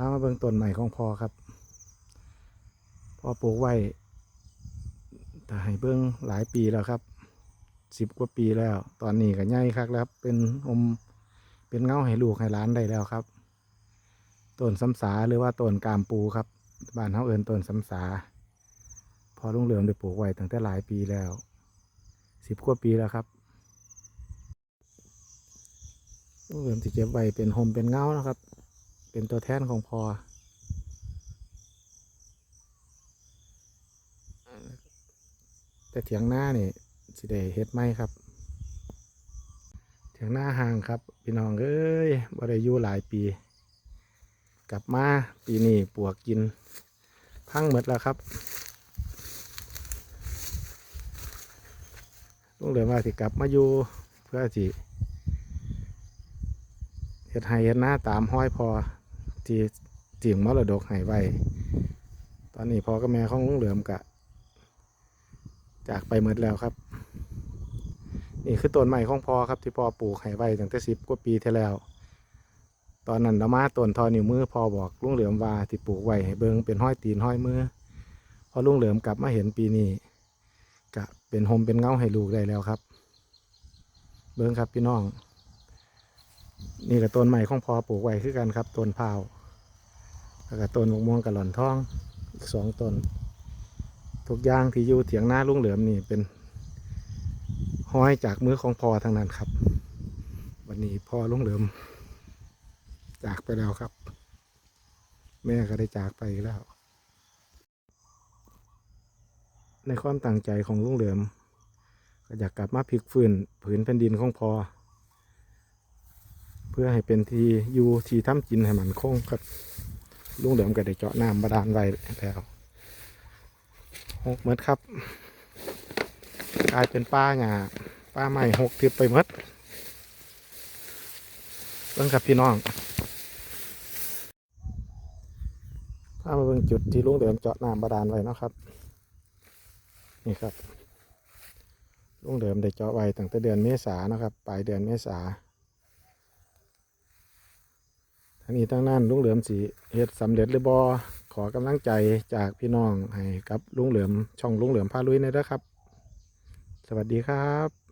พามาเบิ่งต้นใหม่ของพ่อครับพ่อปลูกไว้แต่ให้เบิ่งหลายปีแล้วครับสิบกว่าปีแล้ว ตอนนี้ก็ใหญ่คักแล้วครับเป็นอมเป็นเงาให้ลูกให้หลานได้แล้วครับต้นซ้ำสาหรือว่าต้นกามปูครับบ้านเขาเอินต้นซ้ำสาพอลุงเหลือมได้ปลูกไว้ตั้งแต่หลายปีแล้วสิบกว่าปีแล้วครับลุงเหลือมที่เก็บไว้เป็นโฮมเป็นเงานะครับ เป็นตัวแทนของพอแต่เถียงหน้านี่สิได้เฮ็ดไหมครับเถียงหน้าห่างครับพี่น้องเอ้ยบ่ได้อยู่หลายปี กลับมาปีนี้ปวกกิน พังหมดแล้วครับลุงเหลือมาสิกลับมาอยู่เพื่อสิเฮ็ดให้เฮ็ดหน้าตามห้อยพอ ที่จิงมรดกให้ไว้ ตอนนี้พ่อกับแม่ของลุงเหลือมกะ จากไปหมดแล้วครับ นี่คือต้นใหม่ของพ่อครับที่พ่อปลูกให้ไว้ตั้งแต่สิบกว่าปีที่แล้ว ตอนนั้นเรามาต้นทอนิ้วมือพ่อบอกลุงเหลือมว่าที่ปลูกไว้ให้เบิงเป็นห้อยตีนห้อยมือพอลุงเหลือมกลับมาเห็นปีนี้กะเป็นโฮมเป็นเงาให้ลูกได้แล้วครับ เบิ้งครับพี่น้อง นี่กับต้นใหม่ของพอปลูกไว้คือกันครับต้นพาว แล้วก็ต้นมะม่วงกับหล่อนทองอีกสองต้นทุกอย่างที่อยู่เถียงหน้าลุงเหลือมนี่เป็นห้อยจากมือของพอทั้งนั้นครับ วันนี้พ่อลุงเหลือม จากไปแล้วครับ แม่ก็ได้จากไปแล้ว ในความตั้งใจของลุงเหลือม ก็อยากกลับมาพลิกฟื้นผืนแผ่นดินของพอเพื่อให้เป็นที่อยู่ที่ทำกินให้มันคงครับ ลุงเหลือมก็ได้เจาะน้ำบาดาลไว้แล้วหกเมดครับ กลายเป็นป้าหงาป้าใหม่หกทิบไปหมดเบิ่งครับพี่น้องพามาเบิ่งจุดที่ลุงเหลือมเจาะน้ำบาดาลไว้นะครับ นี่ครับลุงเดิมได้เจาะไว้ตั้งแต่เดือนเมษานะครับ ปลายเดือนเมษา ทั้งนี้ทั้งนั้นลุงเหลือมสีเฮ็ดสำเร็จหรือบอขอกำลังใจจากพี่น้องให้กับลุงเหลือมช่องลุงเหลือมพาลุยในนะครับ สวัสดีครับ